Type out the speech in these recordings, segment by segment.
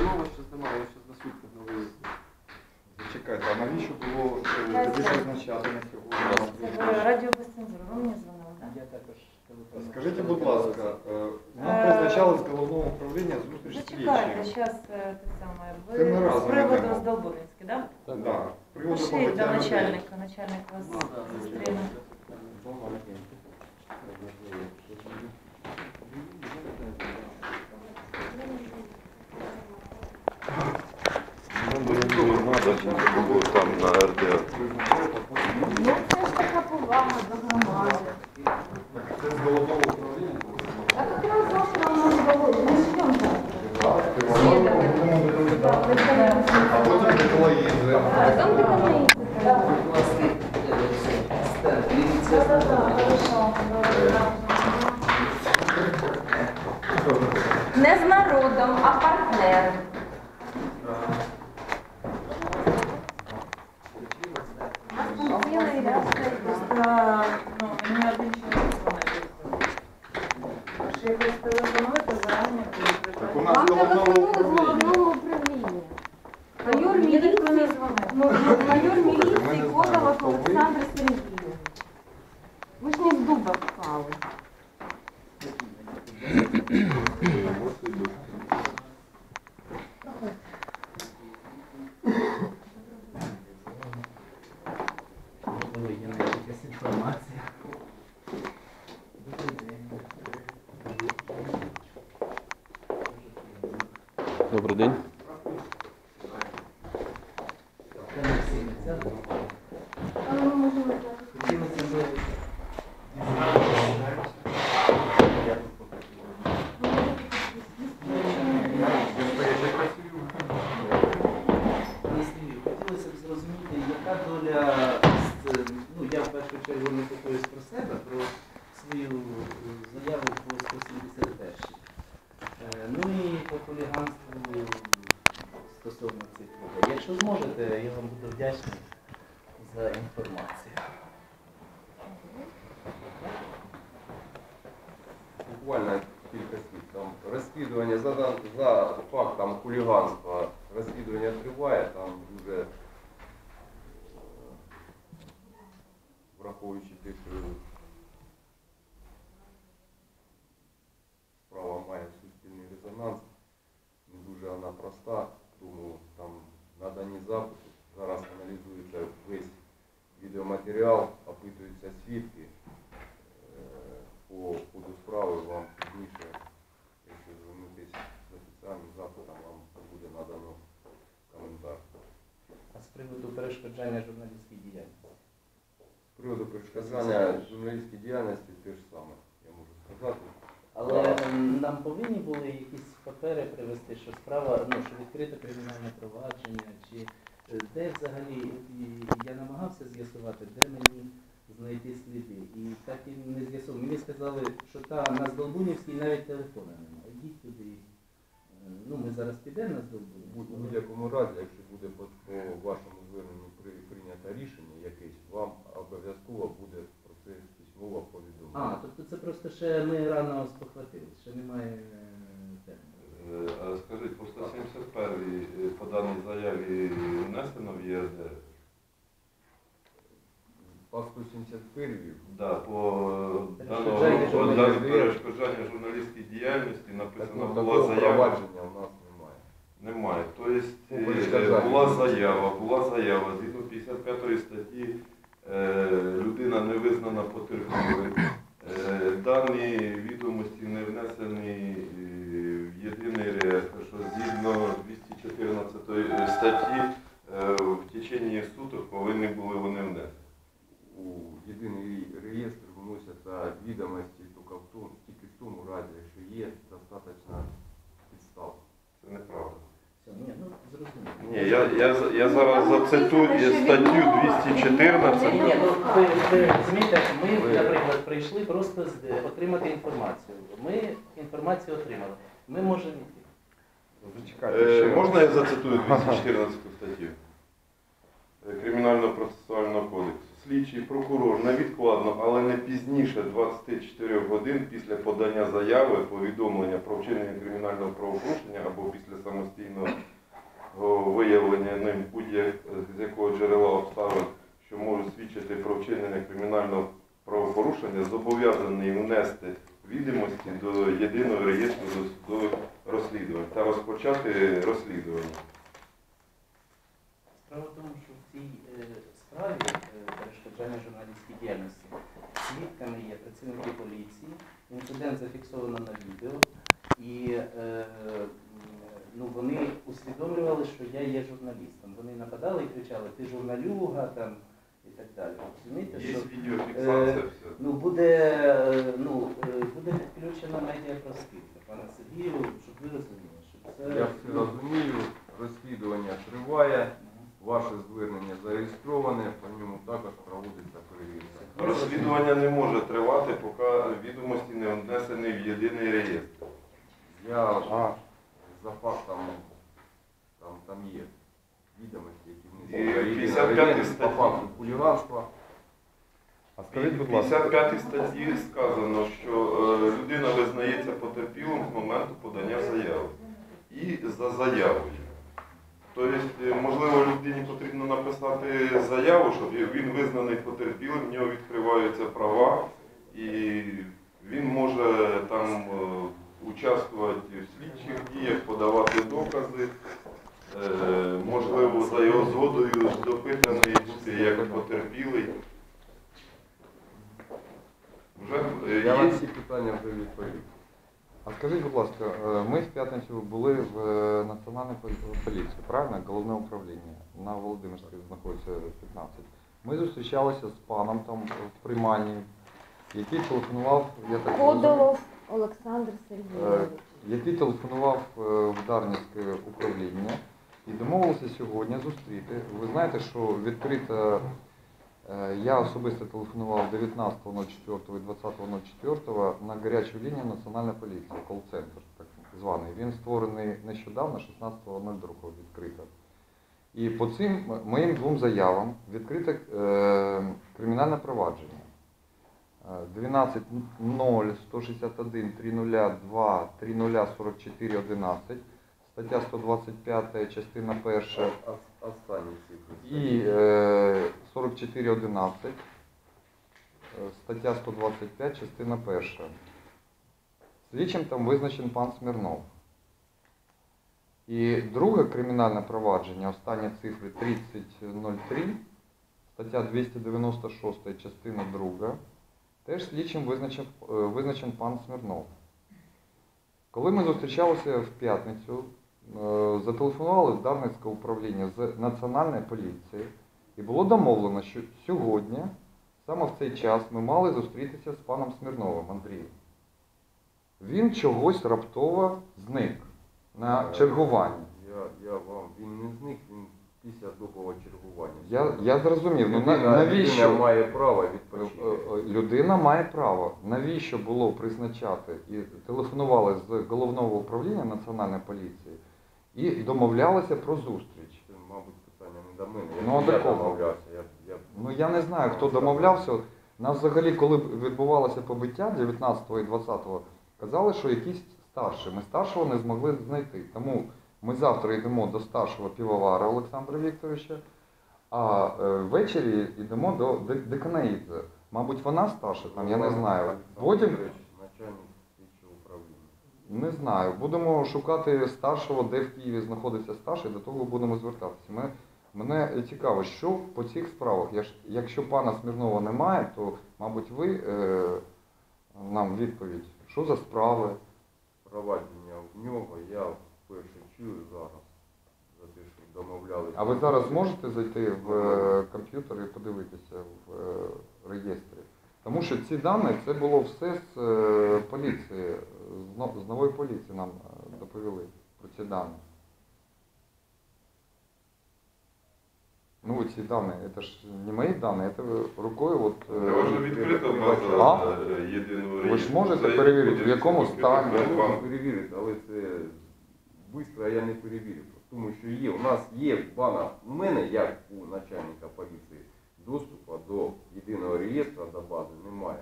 Іванова щось немає, я щось на свідка не виїзду. Зачекайте, а навіщо було е, призначати на сьогодні? Це радіо без цензури. Ви мені дзвонили, так? Я також. Скажіть, будь ласка, е, нам призначали з головного управління зустріч Зачекайте, зараз те саме. Це ми Ви разом з приводу йдемо. з Долбуринський, так? Так. Да. приводу Пошліть до побиття людей. начальника, начальник вас Ну, да, зустріне. Ну, не треба було там на РДР. Ну, це ж така повага до громади. Це з головного управління. А якраз завтра у нас голову. ми живемо завтра. А потім Микола їздив. Там де вони? Власний е, стенд, міліція Не з народом, а партнером. Цілий ряд стоїть, просто, ну, мені один чоловік дзвонить. Якщо якось телефонуєте, зарані Так у будуть. нас Вам з головного телефонують з управління. головного управління. Майор Мені ніхто не міліції, дзвонив. ну, ну, майор Ми не міліції знаємо, Котова хто ви. Олександр Сергійович. Ви ж не з дуба впали. Є якась інформація. Добрий день. Добрий день. Це Максим, це Але ми можемо зараз. хотілося б Дійсно, хотілося б зрозуміти, яка доля, з- ну я в першу чергу не питаюсь про себе, про свою е, заяву по 171. Е, Ну і по хуліганству стосовно цих людей. Якщо зможете, я вам буду вдячний за інформацію. Буквально кілька слів. Там розслідування за, фактом хуліганства розслідування триває, там дуже е, враховуючи те, що справа має суспільний резонанс, не дуже вона проста, тому там надані запити. Зараз аналізується весь відеоматеріал, опитуються свідки. Е, по ходу справи вам пізніше, якщо звернутися з офіціальним запитом, вам буде надано коментар. А з приводу перешкоджання журналістській діяльності. З приводу перешкоджання журналістської діяльності те ж саме, я можу сказати. Але ем, нам повинні були якісь папери привести, що справа, ну, що відкрите кримінальне провадження, чи е, де взагалі, я намагався з'ясувати, де мені знайти сліди. І так і не з'ясував. Мені сказали, що та на Здолбунівській навіть телефона немає. Е, Ну, ми зараз підемо на У будь-якому разі, якщо буде по, по вашому зверненню при, прийнято рішення якесь, вам обов'язково буде про це письмово А, повідомлено. тобто це просто ще ми рано спохватились, ще немає е, терміну. Е, А скажіть, по 171-й по даній заяві внесено в ЄРДР? По 171 Да, по Перешкоджання даному по журналістській перешкоджання журналістській діяльності написано такого, була такого заява. провадження у нас немає. Немає. Тобто Ну, е, перешкоджання. була заява, була заява. Згідно 55 статті е, людина не визнана потерпілою. Е, Дані відомості не внесені е, в єдиний реєстр, що згідно 214 статті е, в течение суток повинні були вони внести. у єдиний реєстр вносяться відомості тільки в тому, тільки в тому разі, якщо є достатньо підстав. Це неправда. Все, ні, ну зрозуміло. Ні, я, я, за- я статтю 214. Ні, ну ви, ви розумієте, ми, наприклад, прийшли просто з, отримати інформацію. Ми інформацію отримали. Ми можемо йти. Зачекайте, Е, Можна я зацитую 214 статтю е, Кримінального процесуального кодексу? Слідчий прокурор невідкладно, але не пізніше 24 годин після подання заяви, повідомлення про вчинення кримінального правопорушення або після самостійного встановленням будь-як з якого джерела обставин, що можуть свідчити про вчинення кримінального правопорушення, зобов'язаний внести відомості до єдиного реєстру досудових розслідувань та розпочати розслідування. Справа в тому, що в цій е, справі е, перешкоджання журналістській діяльності свідками є працівники поліції. Інцидент зафіксовано на відео, і е, ну, вони усвідомлювали, що я є журналістом. Вони нападали і кричали, ти журналюга там так далі. Розумієте, Є що відеофіксація, Е, все. ну, буде, е, ну, е, буде підключена медіапроспілка, пане Сергію, щоб ви розуміли, що це Я все розумію, розслідування триває, ваше звернення зареєстроване, по ньому також проводиться перевірка. Розслідування не може тривати, поки відомості не внесені в єдиний реєстр. Я А. за фактом, там, там є відомості, які І внесені. до єдиного 55 статті. хуліганства. А скажіть, будь ласка, 55 статті сказано, що е, людина визнається потерпілим з моменту подання заяви. І за заявою. Тобто, е, можливо, людині потрібно написати заяву, щоб він визнаний потерпілим, в нього відкриваються права, і він може там е, участвувати в слідчих діях, подавати докази. Е, Можливо, за його згодою допитаний бути як потерпілий. Вже е, Я на є всі питання вже відповів. а скажіть, будь ласка, е, ми в п'ятницю були в Національній поліції, правильно? Головне управління на Володимирській знаходиться 15. Ми зустрічалися з паном там в прийманні, який телефонував, я так Подолов Олександр Сергійович. який телефонував в Дарницьке управління і домовилися сьогодні зустріти. Ви знаєте, що відкрита, е, я особисто телефонував 19.04 і 20.04 на гарячу лінію Національної поліції, кол-центр так званий. Він створений нещодавно, 16.02 відкрито. І по цим моїм двом заявам відкрите е, кримінальне провадження. 12 0 161 302 3044 11 стаття 125 частина 1 Ос- Останні цифри. і е, 44 11 стаття 125 частина 1 Слідчим там визначен пан Смірнов. І друге кримінальне провадження, останні цифри 3003, стаття 296 частина 2, теж слідчим визначен, е, визначен пан Смірнов. Коли ми зустрічалися в п'ятницю, е, зателефонували в Дарницьке управління з Національної поліції і було домовлено, що сьогодні, саме в цей час, ми мали зустрітися з паном Смірновим Андрієм. Він чогось раптово зник на чергуванні. Я, я вам, він не зник, він після добового чергування. Я, я зрозумів, ну Людина- навіщо? Людина має право Е, відпочити. е, Людина має право. Навіщо було призначати і телефонували з головного управління Національної поліції і домовлялися про зустріч. Це, мабуть, питання не до мене. Я, Ну, а до я кого? домовлявся. Я, я... Ну я не знаю, хто домовлявся. Нас взагалі, коли відбувалося побиття 19 і 20, казали, що якісь старші. Ми старшого не змогли знайти. Тому ми завтра йдемо до старшого півовара Олександра Вікторовича, а е, ввечері йдемо до Де- Деканаїдзе. Мабуть, вона старша, там я не знаю. Потім Вікторович, Начальник слідчого управління. Не знаю. Будемо шукати старшого, де в Києві знаходиться старший, до того будемо звертатися. Ми, мене цікаво, що по цих справах. Я ж, якщо пана Смірнова немає, то, мабуть, ви е, нам відповідь, що за справи. Провадження в нього я вперше чую зараз. За те, що домовлялися. А ви зараз можете зайти в е, комп'ютер і подивитися в е, реєстрі? Тому що ці дані це було все з е, поліції, з, нової поліції нам е, доповіли про ці дані. Ну, ці дані, це ж не мої дані, це рукою от. вже відкрита база єдиного. Ви ж можете перевірити, в якому стані? Я можу перевірити, але це швидко я не перевірю. Тому що є, у нас є в бана, у мене, як у начальника поліції, доступу до єдиного реєстру до бази немає.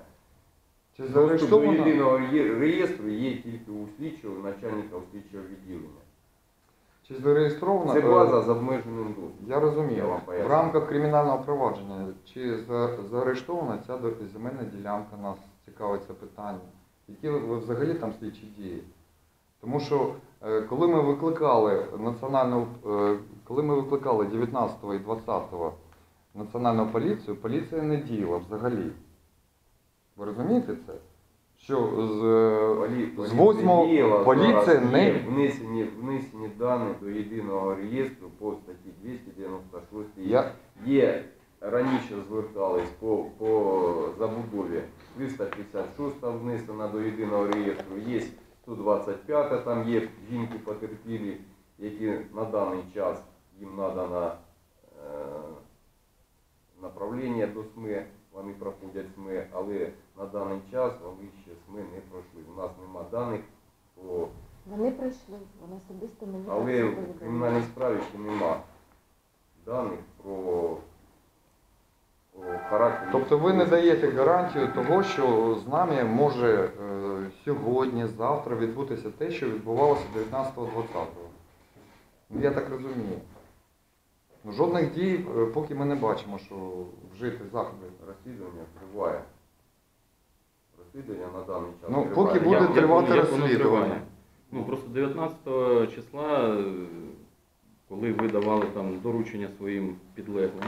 Чи Доступ до єдиного є- реєстру є тільки у слідчого, начальника слідчого відділення. Чи зареєстрована? Це е, база з обмеженим доступом. Я розумію. Я вам поясню. В рамках кримінального провадження чи за- заарештована ця до- земельна ділянка нас цікавить це питання? Які ви- ви взагалі там слідчі дії? Тому що е, коли ми викликали національну, е, коли ми викликали 19 і 20 національну поліцію, поліція не діяла взагалі. Ви розумієте це? Що з, Полі- з поліція 8 діяла, поліція не внесені, внесені дані до єдиного реєстру по статті 296. я, Є раніше звертались по, по забудові 356 внесена до єдиного реєстру, є 125, там є жінки потерпілі, які на даний час їм надано е, направлення до СМИ, вони проходять СМИ, але на даний час вони ще СМИ не пройшли. У нас нема даних по Вони прийшли, вони особисто мені але в кримінальній справі ще нема даних про, про характер. Тобто ви не даєте гарантію того, що з нами може е, сьогодні, завтра відбутися те, що відбувалося 19-20. Ну, я так розумію. Ну, жодних дій, е, поки ми не бачимо, що вжити заходи. Розслідування триває. Розслідування на даний час Ну, триває. поки буде Як- як тривати воно- як розслідування. триває? Ну просто 19 числа, е, коли ви давали там доручення своїм підлеглим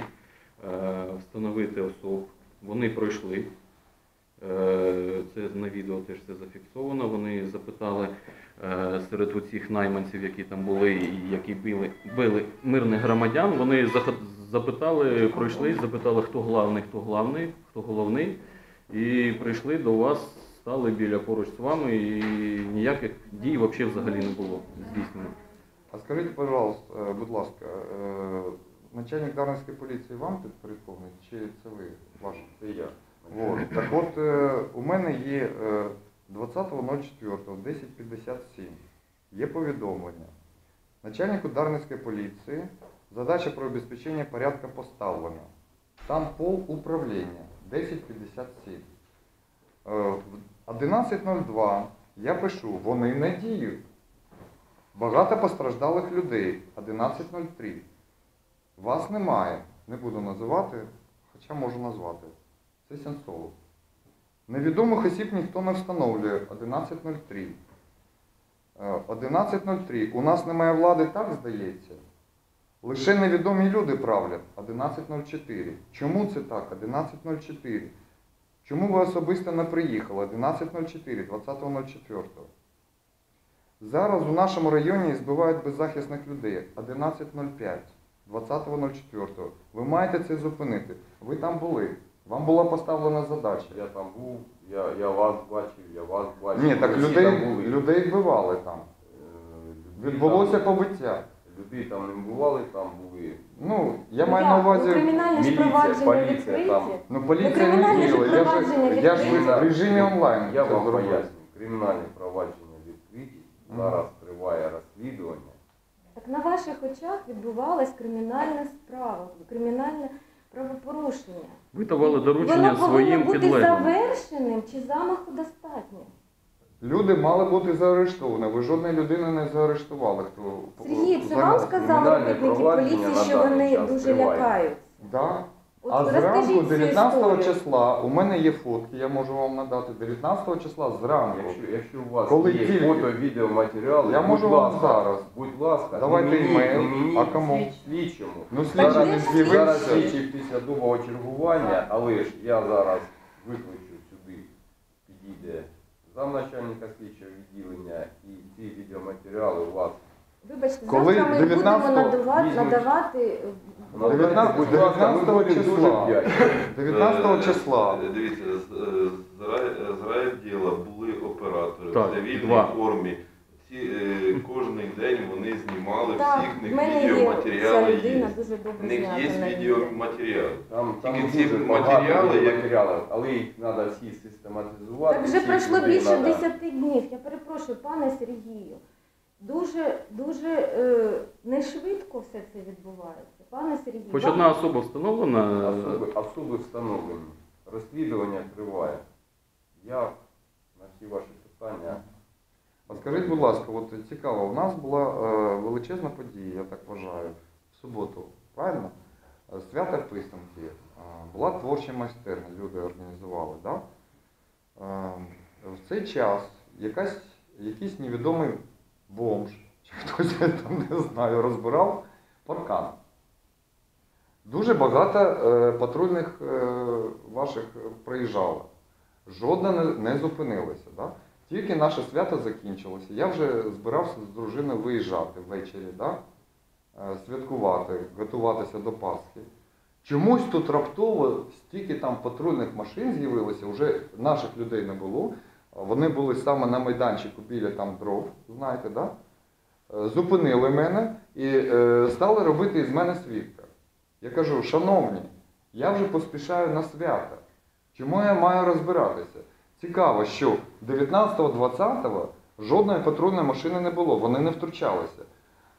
е, встановити особ, вони пройшли. Це на відео теж це зафіксовано. Вони запитали е, серед оцих найманців, які там були і які били, били мирних громадян. Вони запитали, пройшли, запитали, хто главний, хто главний, хто головний. І прийшли до вас, стали біля поруч з вами, і ніяких дій взагалі взагалі не було здійснено. А скажіть, пожалуйста, е, будь ласка, е, начальник Дарницької поліції вам підпорядкований, чи це ви ваш? Це я. Вот. Так от е, у мене є е, 20.04.1057. Є повідомлення. Начальнику Дарницької поліції задача про обезпечення порядку поставлена. Там пол управління 1057. Е, в 11.02 я пишу, вони не діють. Багато постраждалих людей. 11.03. Вас немає. Не буду називати, хоча можу назвати. Це Сенцов. Невідомих осіб ніхто не встановлює 11.03. Е, 11.03. У нас немає влади, так здається. Лише невідомі люди правлять 11.04. Чому це так? 11.04. Чому ви особисто не приїхали? 11.04, 20.04. Зараз у нашому районі збивають беззахисних людей 11.05, 20.04. Ви маєте це зупинити. Ви там були. Вам була поставлена задача. Я там був, я, я вас бачив, я вас бачив. Ні, так Всі людей, там були. людей вбивали там. Е, людей Відбулося там- побиття. Людей там не бували, там були. Ну, я Ну, маю на увазі. У кримінальні ж Міліція, провадження поліція відкриті. там. Ну, поліція не кримінальне ж діяла. Я ж, я ж відкрите. в режимі онлайн. Я це вам зробив. поясню. Кримінальне провадження відкриті. Зараз триває розслідування. Так на ваших очах відбувалась кримінальна справа, кримінальне правопорушення. Ви давали доручення Воно повинно своїм бути підлеглим. завершеним чи замаху достатньо? Люди мали бути заарештовані. Ви жодної людини не заарештували. Хто Сергій, це вам сказали Кримінальне робітники поліції, що вони дуже лякаються. лякають? Да. От А зранку, розкажіть цю 19 історію. числа, у мене є фотки, я можу вам надати. 19 числа зранку. Якщо, якщо у вас Коли є тільки- фото, відеоматеріали, Я будь можу вам ласка, зараз. Будь ласка, Давайте не мені, імейл. не мені, А кому? слідчому. Ну, слідчий не ж з'явився. Слідчий після довгого чергування, але ж я зараз викличу сюди, підійде замначальника слідчого відділення і ці відеоматеріали у вас. Вибачте, Коли завтра ми 19-го будемо надавати, візьмуть- надавати Надайте, 19 будь ласка, ми будемо 19 дуже числа. 19 Е, числа. е, Дивіться, з, е, з рай- з райвідділа були оператори Так, в цивільній два. формі. Кожен день вони знімали Так, всіх, них є відеоматеріали є. В них є відеоматеріали. Там, там Тільки ці матеріали, але їх треба всі систематизувати. Так вже пройшло більше надо- 10 днів. Я перепрошую, пане Сергію. Дуже дуже е, не швидко все це відбувається. Пане Сергію, Хоч вам- одна особа встановлена. Особи, особи встановлені. Розслідування триває. Я на всі ваші питання. А скажіть, будь ласка, от цікаво, у нас була е, величезна подія, я так вважаю, в суботу, правильно? Е, Свято писанки. Е, Була творча майстерня, люди організували. Да? Е, В цей час якась, якийсь невідомий бомж, чи хтось я там не знаю, розбирав паркан. Дуже багато е, патрульних е, ваших е, проїжджало. Жодна не, не зупинилася. Да? Тільки наше свято закінчилося. Я вже збирався з дружиною виїжджати ввечері, да? е, святкувати, готуватися до Пасхи. Чомусь тут раптово стільки там патрульних машин з'явилося, вже наших людей не було. Вони були саме на майданчику біля там дров, знаєте, да? Е, зупинили мене і е, стали робити із мене свідка. Я кажу, шановні, я вже поспішаю на свято. Чому я маю розбиратися? Цікаво, що 19-20 жодної патрульної машини не було, вони не втручалися.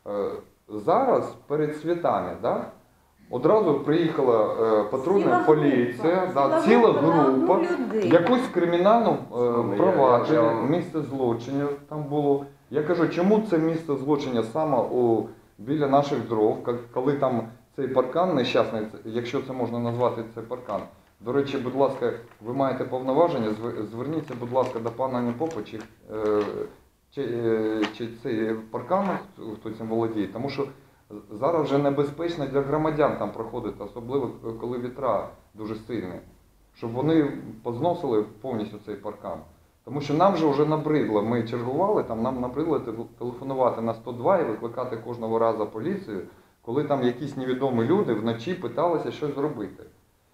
Е, Зараз перед святами, да, одразу приїхала е, патрульна Ціла поліція, група, да, ціла група якусь кримінальну е, провадження, місце злочинів там було. Я кажу, чому це місце злочиння саме у, біля наших дров, коли там цей паркан нещасний, якщо це можна назвати це паркан. До речі, будь ласка, ви маєте повноваження, зверніться, будь ласка, до пана Непопа, чи, е, чи, е, чи цей паркан, хто- цим володіє, тому що зараз вже небезпечно для громадян там проходити, особливо коли вітра дуже сильні, щоб вони позносили повністю цей паркан. Тому що нам же вже набридло, ми чергували, там нам набридло телефонувати на 102 і викликати кожного разу поліцію, коли там якісь невідомі люди вночі питалися щось зробити.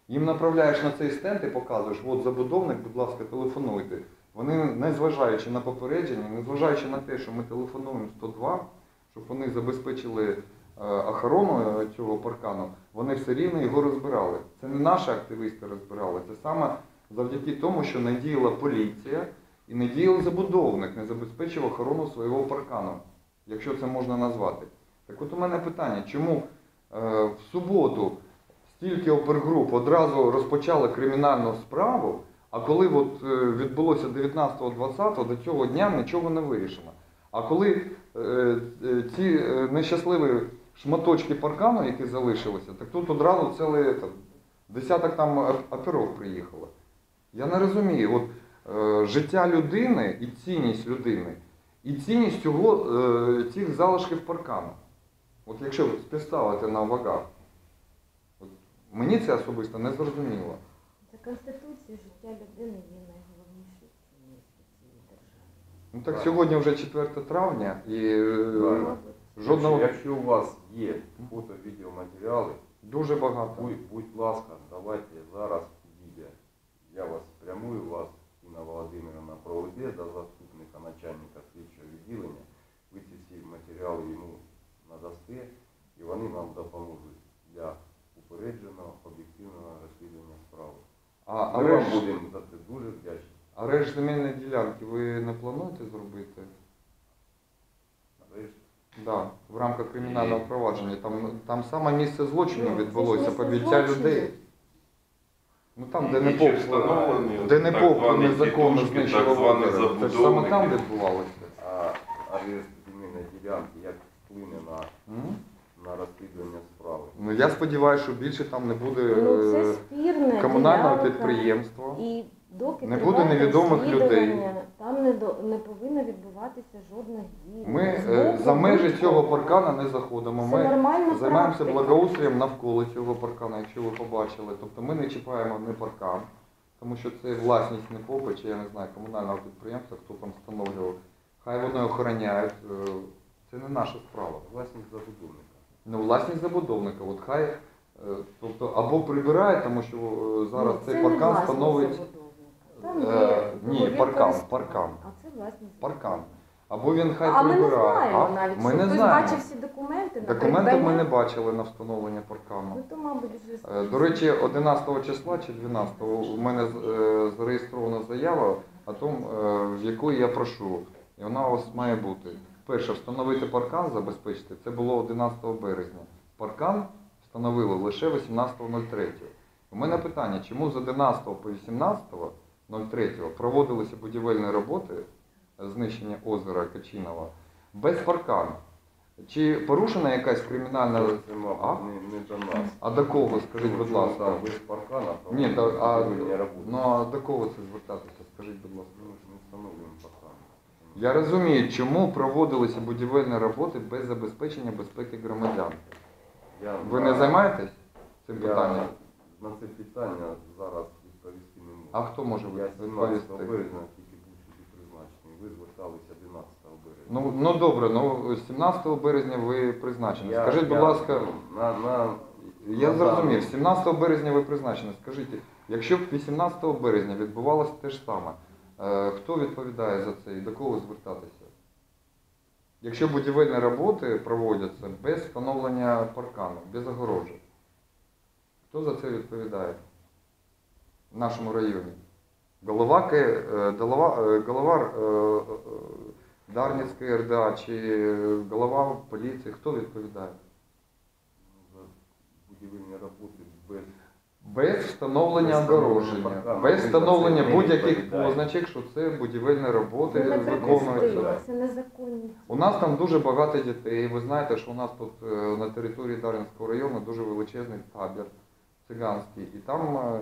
Їм направляєш на цей стенд і показуєш, от забудовник, будь ласка, телефонуйте. Вони, не зважаючи на попередження, не зважаючи на те, що ми телефонуємо 102, щоб вони забезпечили е, охорону е, цього паркану, вони все рівно його розбирали. Це не наші активісти розбирали, це саме завдяки тому, що не діяла поліція і не діяв забудовник, не забезпечив охорону свого паркану, якщо це можна назвати. Так от у мене питання, чому е, в суботу стільки опергруп одразу розпочали кримінальну справу, а коли от, е, відбулося 19-20, до цього дня нічого не вирішено. А коли е, ці нещасливі шматочки паркану, які залишилися, так тут одразу цілий этот, десяток там оп- оперов приїхало. Я не розумію, от е, життя людини і цінність людини, і цінність цього, е, цих залишків паркану. От якщо співставити на вагах, от мені це особисто не зрозуміло. За Конституцією життя людини є найголовнішою цінністю цієї держави. Ну так сьогодні вже 4 травня і е, Правильно. жодного Якщо, у вас є фото, відеоматеріали, дуже багато. будь, будь ласка, давайте зараз підійде. Я вас спрямую вас, Інна Володимирівна проведе до заступника начальника слідчого відділення. Ви ці всі матеріали йому надасте, і вони нам допоможуть для упередженого об'єктивного розслідування справи. А Ми вам будемо за це дуже вдячні. арешт земельної ділянки ви не плануєте зробити? Нарешті. Да, в рамках кримінального провадження. Там, там саме місце злочину Ну, відбулося, злочину. людей. Ну там, де І не поп, де не поп незаконно знищував. Це ж саме там відбувалося. А арешт земельної ділянки вплине на, на розслідування справи? Ну я сподіваюся, що більше там не буде Ну, це е, спірне комунального підприємства. І доки Не буде невідомих людей. Там не, до, не повинно відбуватися жодних дій. Ми З е, за межі цього паркана не заходимо. Це Ми займаємося практика. благоустрієм навколо цього паркана, якщо ви побачили. Тобто ми не чіпаємо не паркан, тому що це власність не попи, чи я не знаю, комунального підприємства, хто там встановлював. Хай вони охороняють. Це не наша справа. Власність забудовника. Ну, власність забудовника, от хай, е, тобто або прибирає, тому що е, зараз Ні, цей паркан становить Е, ні, паркан, паркан. А це власність паркан. Або він хай а ми не прибирає. знаємо а? навіть, ми що не хтось знаємо. бачив всі документи на Документи ми придбання. не бачили на встановлення паркану. Ну то, мабуть, вже Е, До речі, 11 числа чи 12 у мене е, зареєстрована заява, о том, е, в якої я прошу. І вона у вас має бути. Перше, встановити паркан, забезпечити. Це було 11 березня. Паркан встановили лише 18.03. У мене питання, чому з 11 по 18.03 проводилися будівельні роботи знищення озера Качинова без паркану. Чи порушена якась кримінальна. А? не, не до нас. А до кого, скажіть, будь ласка? Без паркана, Ні, та, а, ну, а до кого це звертатися? Скажіть, будь ласка. Ми ж не встановлюємо паркан. Я розумію, чому проводилися будівельні роботи без забезпечення безпеки громадян. Я, Ви не займаєтесь цим я питанням? На це питання зараз відповісти не можу. А хто може Я 17 відповісти? березня тільки був сюди призначений. Ви зверталися 11 березня. Ну, ну добре, ну 17 березня ви призначені. Я- Скажіть, будь я, ласка, ну, на, на, я на зрозумів, даний- 17 березня ви призначені. Скажіть, якщо б 18 березня відбувалося те ж саме, хто відповідає за це і до кого звертатися? Якщо будівельні роботи проводяться без встановлення паркану, без огорожі, хто за це відповідає в нашому районі? Голова, е, голова, е, голова е, е, Дарницької РДА чи голова поліції, хто відповідає? за будівельні роботи без встановлення огороження, без встановлення будь-яких позначок, що це будівельні роботи виконуються. це незаконні. У нас там дуже багато дітей. Ви знаєте, що у нас тут е, на території Дар'їнського району дуже величезний табір циганський. І там е,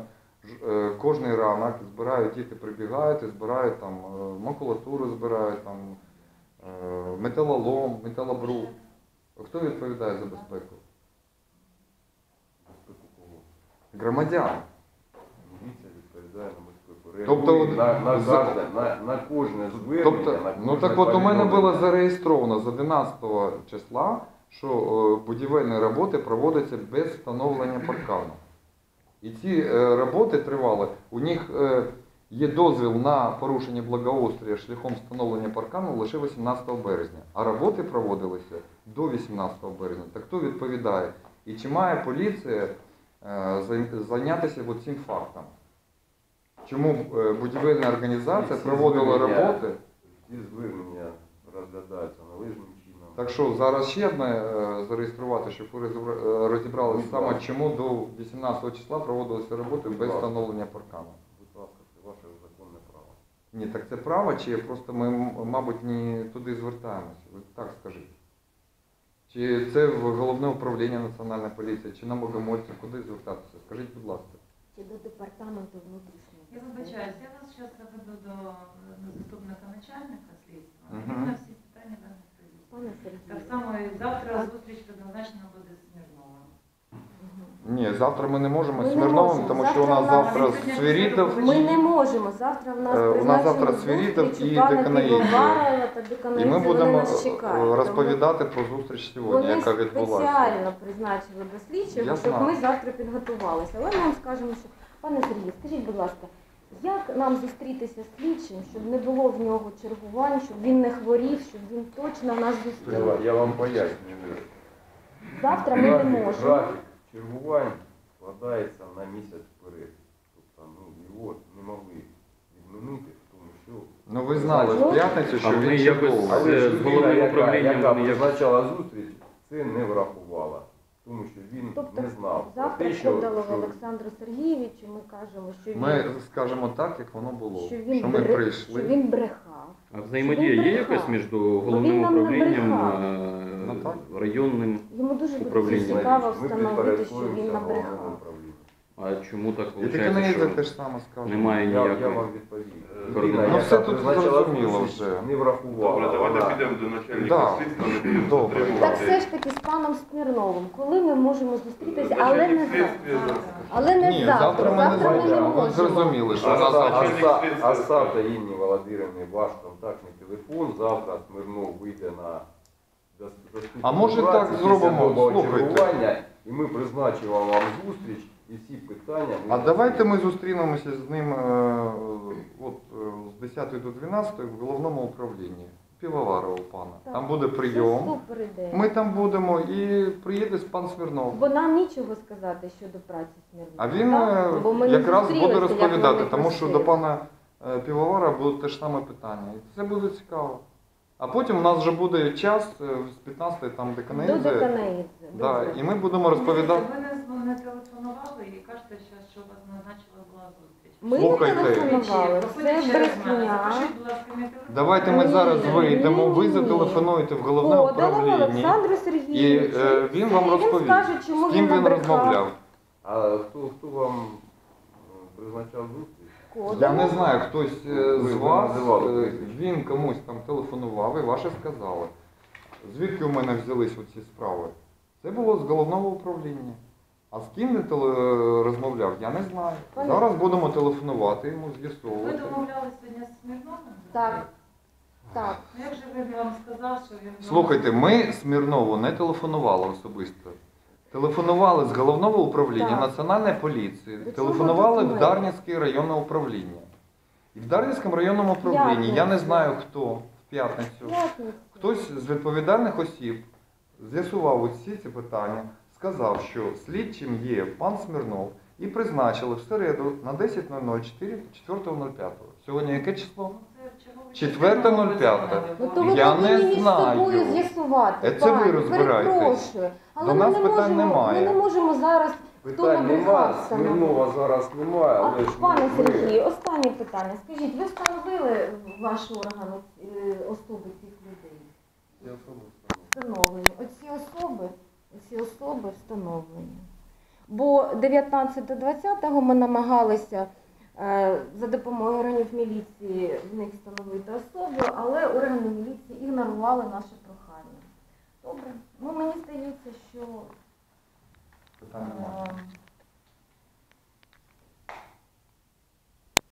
е, кожний ранок збирають діти, прибігають і збирають там макулатуру, збирають там металолом, металобрух. Хто відповідає за безпеку кого. Громадян. Міліція відповідає на безпеку. Тобто, Реагує на, на, за- кожне, на, на кожне звернення. Тобто, на ну так от у мене повідомлення. було зареєстровано з 11 числа, що е, будівельні роботи проводяться без встановлення паркану. І ці е, роботи тривали. У них е, є дозвіл на порушення благоустрою шляхом встановлення паркану лише 18 березня, а роботи проводилися до 18 березня. Так хто відповідає? І чи має поліція зайнятися от цим фактом? Чому е, будівельна організація проводила роботи? Ці звернення розглядаються належним чином. Так що зараз ще одне е, зареєструвати, щоб ви е, розібралися саме, чому до 18 числа проводилися роботи без встановлення паркану. Будь ласка, це ваше законне право. Ні, так це право, чи просто ми, мабуть, не туди звертаємося? Ви так скажіть. Чи це в головне управління Національної поліції, чи на Богомольця, куди звертатися? Скажіть, будь ласка. Чи до департаменту внутрішнього. Я вибачаюсь, я вас зараз заведу до заступника начальника слідства. Він на всі питання вам відповість. Пане Сергію. Так само і завтра зустріч предназначена буде з Смірновим. Ні, завтра ми не можемо Ми з не Смірновим, можемо. тому що у Завтра нас у нас- завтра Сьогодні Свирідов. Ми не можемо. Завтра в нас Е, у нас завтра зустріч і Деканаїдзе. Півоварова та І Деканаїдзе, ми вони будемо нас е, чекають. розповідати про зустріч сьогодні, Вони яка відбулася. спеціально призначили до слідчого, Я щоб знаю. ми завтра підготувалися. Але ми вам скажемо, що пане Сергію, скажіть, будь ласка, як нам зустрітися з слідчим, щоб не було в нього чергувань, щоб він не хворів, щоб він точно нас Я, зустрів? я вам пояснюю. Завтра ми не Графік- можемо. Графік чергувань складається на місяць вперед. Тобто ну, його не могли відмінити, тому що Ну ви знали Ну, в п'ятницю, що він якось- Але з головним управлінням яка вони призначала зустріч, це не врахувала. Тому що він Тобто не знав. про завтра те, що, Ходолов що Олександру Сергійовичу ми кажемо, що він, Ми скажемо так, як воно було. що він, ми бре- прийшли. що він брехав. А взаємодія є якась між головним нам не управлінням, брехав. е, районним? Йому дуже буде Управління. цікаво встановити, що він набрехав. А чому так виходить, що те ж саме скаже. немає Я, я ніякої? вам відповім. Е, ну, все тут зрозуміло вже. не врахувала. Добре, давайте Вона- підемо до начальника Да. слідства, не будемо Добре. Так все ж таки з паном Смірновим, коли ми можемо зустрітися, але не завтра. Але не Ні, завтра. завтра ми не Завтра ми не можемо. Зрозуміли, що у нас завтра- слідства Оставте Інні Володимирівні ваш контактний телефон. Завтра Смирнов вийде на зас- А може праці так після зробимо? Слухайте. чергування, І ми призначимо вам зустріч і всі питання. А давайте ми зустрінемося з ним е, от, е, з 10 до 12 в головному управлінні Півоварова пана. Так. Там буде прийом. Ми там будемо і приїде пан Смірнов. Бо нам нічого сказати щодо праці Смірнова. А він е, Бо ми не якраз зустрілися, буде як розповідати, вони тому що просили. до пана е, Півовара буде те ж саме питання. І це буде цікаво. А потім у нас вже буде час е, з 15 там До деканаїдзе. Деканаїдзе. Да, Добре. і ми будемо розповідати. Ви не, не телефонували і кажете, що, що у вас назначила була зустріч. Ми Слухайте. не телефонували. Це брехня. Давайте ми зараз вийдемо, ви зателефонуєте в головне Подамо управління. Олександру Сергійовичу. е, він вам розповість, Він скаже, чому З ким він набрехав. розмовляв. А хто, хто вам е, призначав зустріч? Я не знаю, хтось е, з ви вас, називали е, він комусь там телефонував і ваше сказали. Звідки у мене взялись оці справи? Це було з головного управління. А з ким він теле- розмовляв, я не знаю. Пане- Зараз будемо телефонувати йому, Ви з'ясовувати. домовлялися сьогодні з Смірновим? Так. Так. Ну, Як же він вам сказав, що він... Слухайте, ми Смірнову не телефонували особисто. Телефонували з головного управління Так. Національної поліції, До телефонували в ми? Дарницьке районне управління. І в Дарницькому районному управлінні, я не П'ятницю. знаю хто в п'ятницю, хтось з відповідальних осіб з'ясував усі ці питання, сказав, що слідчим є пан Смірнов і призначили в середу на 10.00 4.05. Сьогодні яке число? Четверте, нуль п'яте. Ну то ви Я не повинні між знаю. з'ясувати. Е, це ви пані, розбираєтесь. Перепрошую. Але До ми нас не питань можемо, немає. Ми не можемо зараз. Хто Питань нема, набрехав саме? Смірнова зараз немає, А, але ж пане ми- Сергію, останнє питання. Скажіть, ви встановили ваш орган е, особи цих людей? Я особисто. Встановлені. Оці особи, оці особи встановлені. Бо 19-20 ми намагалися е, за допомогою органів міліції в них встановити особу, але органи міліції ігнорували наше прохання. Добре. Ну мені здається, що е,